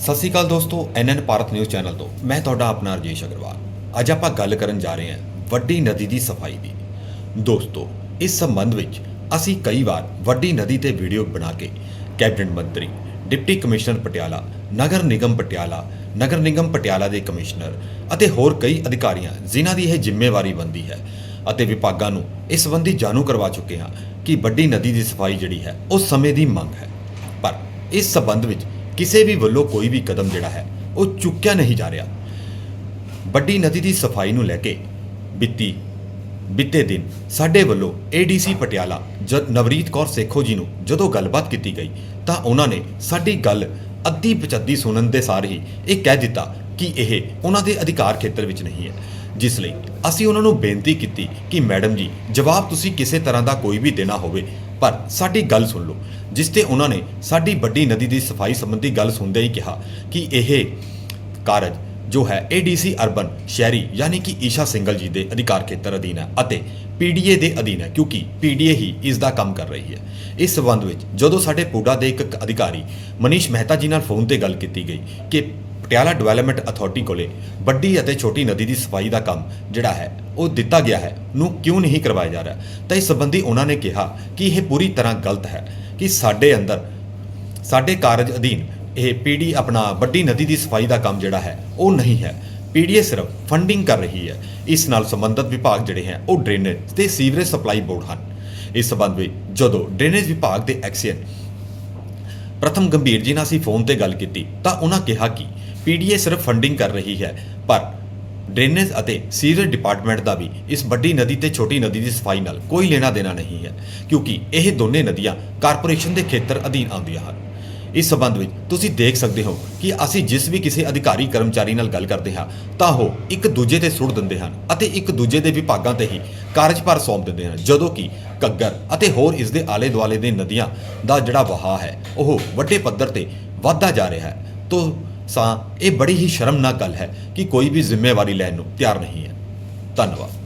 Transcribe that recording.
ਸਤਿ ਸ਼੍ਰੀ ਅਕਾਲ ਦੋਸਤੋ ਐਨਐਨ Bharat news channel ਤੋਂ। ਮੈਂ ਤੁਹਾਡਾ ਆਪਣਾ ਰਜੇਸ਼ ਅਗਰਵਾਲ। ਅੱਜ ਆਪਾਂ ਗੱਲ ਕਰਨ ਜਾ ਰਹੇ ਹਾਂ ਵੱਡੀ ਨਦੀ ਦੀ ਸਫ਼ਾਈ ਦੀ। ਦੋਸਤੋ, ਇਸ ਸੰਬੰਧ ਵਿੱਚ ਅਸੀਂ ਕਈ ਵਾਰ ਵੱਡੀ ਨਦੀ ਤੇ ਵੀਡੀਓ ਬਣਾ ਕੇ ਕੈਬਨਿਟ ਮੰਤਰੀ, ਡਿਪਟੀ ਕਮਿਸ਼ਨਰ ਪਟਿਆਲਾ, ਨਗਰ ਨਿਗਮ ਪਟਿਆਲਾ, ਨਗਰ ਨਿਗਮ ਪਟਿਆਲਾ ਦੇ ਕਮਿਸ਼ਨਰ ਅਤੇ ਹੋਰ ਕਈ ਅਧਿਕਾਰੀਆਂ, ਜਿਨ੍ਹਾਂ ਦੀ ਇਹ ਜ਼ਿੰਮੇਵਾਰੀ ਬੰਦੀ ਹੈ ਅਤੇ ਵਿਭਾਗਾਂ ਨੂੰ ਇਸ ਸੰਬੰਧੀ ਜਾਣੂ ਕਰਵਾ ਚੁੱਕੇ ਹਾਂ ਕਿ ਵੱਡੀ ਨਦੀ ਦੀ ਸਫ਼ਾਈ ਜਿਹੜੀ ਹੈ, ਉਹ ਸਮੇਂ ਦੀ ਮੰਗ ਹੈ। ਪਰ ਇਸ ਸੰਬੰਧ ਵਿੱਚ ਕਿਸੇ ਵੀ ਵੱਲੋਂ ਕੋਈ ਵੀ ਕਦਮ ਜਿਹੜਾ ਹੈ, ਉਹ ਚੁੱਕਿਆ ਨਹੀਂ ਜਾ ਰਿਹਾ। ਵੱਡੀ ਨਦੀ ਦੀ ਸਫ਼ਾਈ ਨੂੰ ਲੈ ਕੇ ਬਿੱਤੀ, ਬੀਤੇ ਦਿਨ ਸਾਡੇ ਵੱਲੋਂ ਏਡੀਸੀ ਪਟਿਆਲਾ ਜਦ ਨਵਰੀਤ ਕੌਰ ਸੇਖੋ ਜੀ ਨੂੰ ਜਦੋਂ ਗੱਲਬਾਤ ਕੀਤੀ ਗਈ, ਤਾਂ ਉਹਨਾਂ ਨੇ ਸਾਡੀ ਗੱਲ ਅੱਧੀ ਪਚੱਦੀ ਸੁਣਨ ਦੇ ਸਾਰ ਹੀ ਇਹ ਕਹਿ ਦਿੱਤਾ ਕਿ ਇਹ ਉਹਨਾਂ ਦੇ ਅਧਿਕਾਰ ਖੇਤਰ ਵਿੱਚ ਨਹੀਂ ਹੈ। ਜਿਸ ਲਈ ਅਸੀਂ ਉਹਨਾਂ ਨੂੰ ਬੇਨਤੀ ਕੀਤੀ ਕਿ ਮੈਡਮ ਜੀ, ਜਵਾਬ ਤੁਸੀਂ ਕਿਸੇ ਤਰ੍ਹਾਂ ਦਾ ਕੋਈ ਵੀ ਦੇਣਾ ਹੋਵੇ ਪਰ ਸਾਡੀ ਗੱਲ ਸੁਣ ਲਓ, ਜਿਸ ਤੇ ਉਹਨਾਂ ਨੇ ਸਾਡੀ ਵੱਡੀ ਨਦੀ ਦੀ ਸਫ਼ਾਈ ਸੰਬੰਧੀ ਗੱਲ ਸੁਣਦੇ ਹੀ ਕਿਹਾ ਕਿ ਇਹ ਕਾਰਜ ਜੋ ਹੈ ਏਡੀਸੀ ਅਰਬਨ ਸ਼ਹਿਰੀ ਯਾਨੀ ਕਿ ਈਸ਼ਾ ਸਿੰਗਲ ਜੀ ਦੇ ਅਧਿਕਾਰ ਖੇਤਰ ਅਧੀਨ ਹੈ ਅਤੇ ਪੀਡੀਏ ਦੇ ਅਧੀਨ ਹੈ, ਕਿਉਂਕਿ ਪੀਡੀਏ ਹੀ ਇਸ ਦਾ ਕੰਮ ਕਰ ਰਹੀ ਹੈ। ਇਸ ਸਬੰਧ ਵਿੱਚ ਜਦੋਂ ਸਾਡੇ ਪੂਡਾ ਦੇ ਇੱਕ ਅਧਿਕਾਰੀ ਮਨੀਸ਼ ਮਹਿਤਾ ਜੀ ਨਾਲ ਫੋਨ ਤੇ ਗੱਲ ਕੀਤੀ ਗਈ ਕਿ ਪਟਿਆਲਾ ਡਿਵੈਲਪਮੈਂਟ ਅਥਾਰਟੀ ਕੋਲੇ ਵੱਡੀ ਅਤੇ ਛੋਟੀ ਨਦੀ ਦੀ ਸਫ਼ਾਈ ਦਾ ਕੰਮ ਜਿਹੜਾ ਹੈ ਉਹ ਦਿੱਤਾ ਗਿਆ ਹੈ, ਨੂੰ ਕਿਉਂ ਨਹੀਂ ਕਰਵਾਇਆ ਜਾ ਰਿਹਾ? ਤਾਂ ਇਸ ਸੰਬੰਧੀ ਉਹਨਾਂ ਨੇ ਕਿਹਾ ਕਿ ਇਹ ਪੂਰੀ ਤਰ੍ਹਾਂ ਗਲਤ ਹੈ ਕਿ ਸਾਡੇ ਅੰਦਰ, ਸਾਡੇ ਕਾਰਜ ਅਧੀਨ ਇਹ ਪੀਡੀ ਆਪਣਾ ਵੱਡੀ ਨਦੀ ਦੀ ਸਫ਼ਾਈ ਦਾ ਕੰਮ ਜਿਹੜਾ ਹੈ, ਉਹ ਨਹੀਂ ਹੈ। ਪੀਡੀਏ ਸਿਰਫ ਫੰਡਿੰਗ ਕਰ ਰਹੀ ਹੈ। ਇਸ ਨਾਲ ਸੰਬੰਧਿਤ ਵਿਭਾਗ ਜਿਹੜੇ ਹੈ, ਉਹ ਡਰੇਨੇਜ ਤੇ ਸੀਵਰੇਜ ਸਪਲਾਈ ਬੋਰਡ ਹਨ। ਇਸ ਸੰਬੰਧ ਵਿੱਚ ਜਦੋਂ ਡਰੇਨੇਜ ਵਿਭਾਗ ਦੇ ਐਕਸੀਅਨ ਪ੍ਰਥਮ ਗੰਭੀਰ ਜੀ ਨਾਲ ਅਸੀਂ ਫੋਨ ਤੇ ਗੱਲ ਕੀਤੀ, ਤਾਂ ਉਹਨਾਂ ਕਿਹਾ ਕਿ ਪੀਡੀਏ ਸਿਰਫ ਫੰਡਿੰਗ ਕਰ ਰਹੀ ਹੈ, ਪਰ ਡਰੇਨੇਜ ਅਤੇ ਸੀਵਰੇਜ ਡਿਪਾਰਟਮੈਂਟ ਦਾ ਵੀ ਇਸ ਵੱਡੀ ਨਦੀ ਤੇ ਛੋਟੀ ਨਦੀ ਦੀ ਸਫ਼ਾਈ ਨਾਲ ਕੋਈ ਲੈਣਾ ਦੇਣਾ ਨਹੀਂ ਹੈ, ਕਿਉਂਕਿ ਇਹ ਦੋਨੇ ਨਦੀਆਂ ਕਾਰਪੋਰੇਸ਼ਨ ਦੇ ਖੇਤਰ ਅਧੀਨ ਆਉਂਦੀਆਂ ਹਨ। ਇਸ ਸਬੰਧ ਵਿੱਚ ਤੁਸੀਂ ਦੇਖ ਸਕਦੇ ਹੋ ਕਿ ਅਸੀਂ ਜਿਸ ਵੀ ਕਿਸੇ ਅਧਿਕਾਰੀ ਕਰਮਚਾਰੀ ਨਾਲ ਗੱਲ ਕਰਦੇ ਹਾਂ, ਤਾਂ ਉਹ ਇੱਕ ਦੂਜੇ ਤੇ ਸੁੱਟ ਦਿੰਦੇ ਹਨ ਅਤੇ ਇੱਕ ਦੂਜੇ ਦੇ ਵਿਭਾਗਾਂ ਤੇ ਹੀ ਕਾਰਜਭਾਰ ਸੌਂਪ ਦਿੰਦੇ ਹਨ, ਜਦੋਂ ਕਿ ਕੱਗਰ ਅਤੇ ਹੋਰ ਇਸ ਦੇ ਆਲੇ ਦੁਆਲੇ ਦੇ ਨਦੀਆਂ ਦਾ ਜਿਹੜਾ ਵਹਾਅ ਹੈ, ਉਹ ਵੱਡੇ ਪੱਧਰ ਤੇ ਵਧਦਾ ਜਾ ਰਿਹਾ ਹੈ। ਤੋਂ ਸਾਂ, ਇਹ ਬੜੀ ਹੀ ਸ਼ਰਮਨਾਕ ਗੱਲ ਹੈ ਕਿ ਕੋਈ ਵੀ ਜ਼ਿੰਮੇਵਾਰੀ ਲੈਣ ਨੂੰ ਤਿਆਰ ਨਹੀਂ ਹੈ। ਧੰਨਵਾਦ।